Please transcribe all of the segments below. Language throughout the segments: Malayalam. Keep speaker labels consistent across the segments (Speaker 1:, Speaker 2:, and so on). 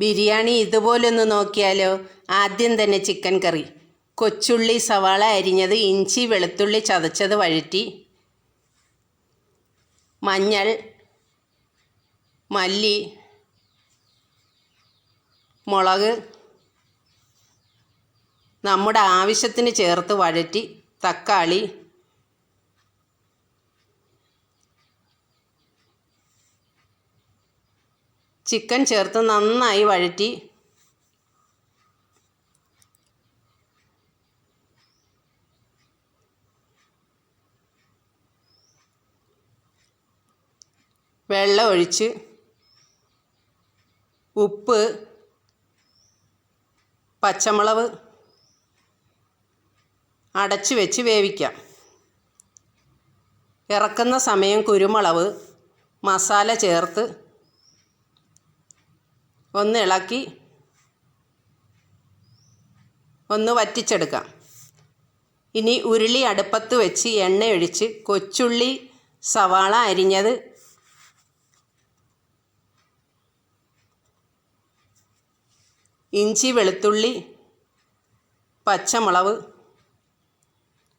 Speaker 1: ബിരിയാണി ഇതുപോലൊന്ന് നോക്കിയാലോ? ആദ്യം തന്നെ ചിക്കൻ കറി. കൊച്ചുള്ളി സവാള അരിഞ്ഞത് ഇഞ്ചി വെളുത്തുള്ളി ചതച്ചത് വഴറ്റി. മഞ്ഞൾ മല്ലി മുളക് നമ്മുടെ ആവശ്യത്തിന് ചേർത്ത് വഴറ്റി. തക്കാളി ചിക്കൻ ചേർത്ത് നന്നായി വഴറ്റി. വെള്ളം ഒഴിച്ച് ഉപ്പ് പച്ചമുളക് അടച്ചു വെച്ച് വേവിക്കാം. ഇറക്കുന്ന സമയം കുരുമുളക് മസാല ചേർത്ത് ഒന്ന് ഇളക്കി ഒന്ന് വറ്റിച്ചെടുക്കാം. ഇനി ഉരുളി അടുപ്പത്ത് വെച്ച് എണ്ണയൊഴിച്ച് കൊച്ചുള്ളി സവാള അരിഞ്ഞത് ഇഞ്ചി വെളുത്തുള്ളി പച്ചമുളക്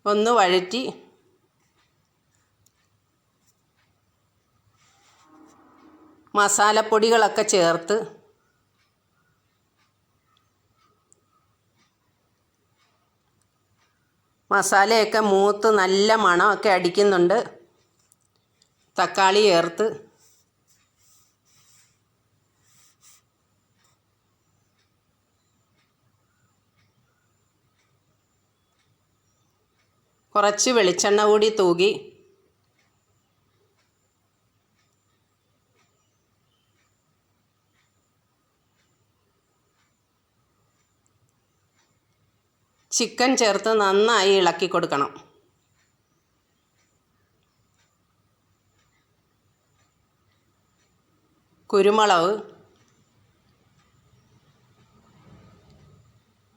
Speaker 1: ഒന്ന് വഴറ്റി മസാലപ്പൊടികളൊക്കെ ചേർത്ത് മസാലയൊക്കെ മൂത്ത് നല്ല മണമൊക്കെ അടിക്കുന്നുണ്ട്. തക്കാളി ചേർത്ത്. കുറച്ച് വെളിച്ചെണ്ണ കൂടി തൂകി. ചിക്കൻ ചേർത്ത് നന്നായി ഇളക്കി കൊടുക്കണം. കുരുമുളക്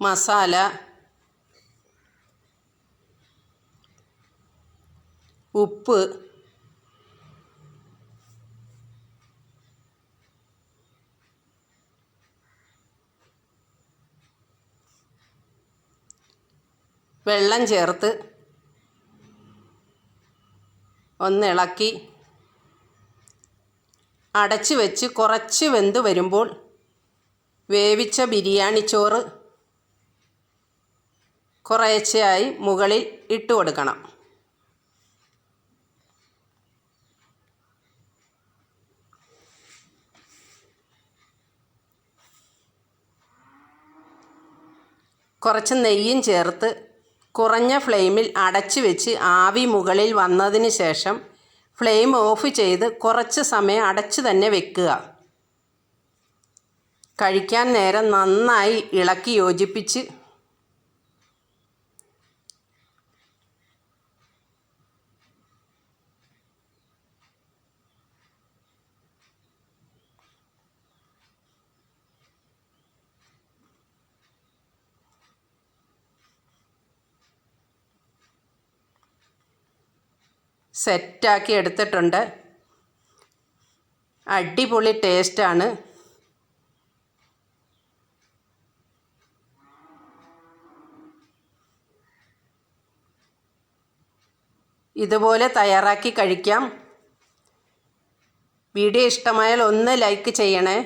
Speaker 1: മസാല ഉപ്പ് വെള്ളം ചേർത്ത് ഒന്ന് ഇളക്കി അടച്ച് വെച്ച് കുറച്ച് വെന്ത് വരുമ്പോൾ വേവിച്ച ബിരിയാണി ചോറ് കുറേശ്ശെയായി മുകളിൽ ഇട്ട് കൊടുക്കണം. കുറച്ച് നെയ്യും ചേർത്ത് കുറഞ്ഞ ഫ്ലെയിമിൽ അടച്ചു വെച്ച് ആവി മുകളിൽ വന്നതിന് ശേഷം ഫ്ലെയിം ഓഫ് ചെയ്ത് കുറച്ച് സമയം അടച്ചു തന്നെ വെക്കുക. കഴിക്കാൻ നേരം നന്നായി ഇളക്കി യോജിപ്പിച്ച് സെറ്റാക്കി എടുത്തിട്ടുണ്ട്. അടിപൊളി ടേസ്റ്റാണ്. ഇതുപോലെ തയ്യാറാക്കി കഴിക്കാം. വീഡിയോ ഇഷ്ടമായാൽ ഒന്ന് ലൈക്ക് ചെയ്യണേ.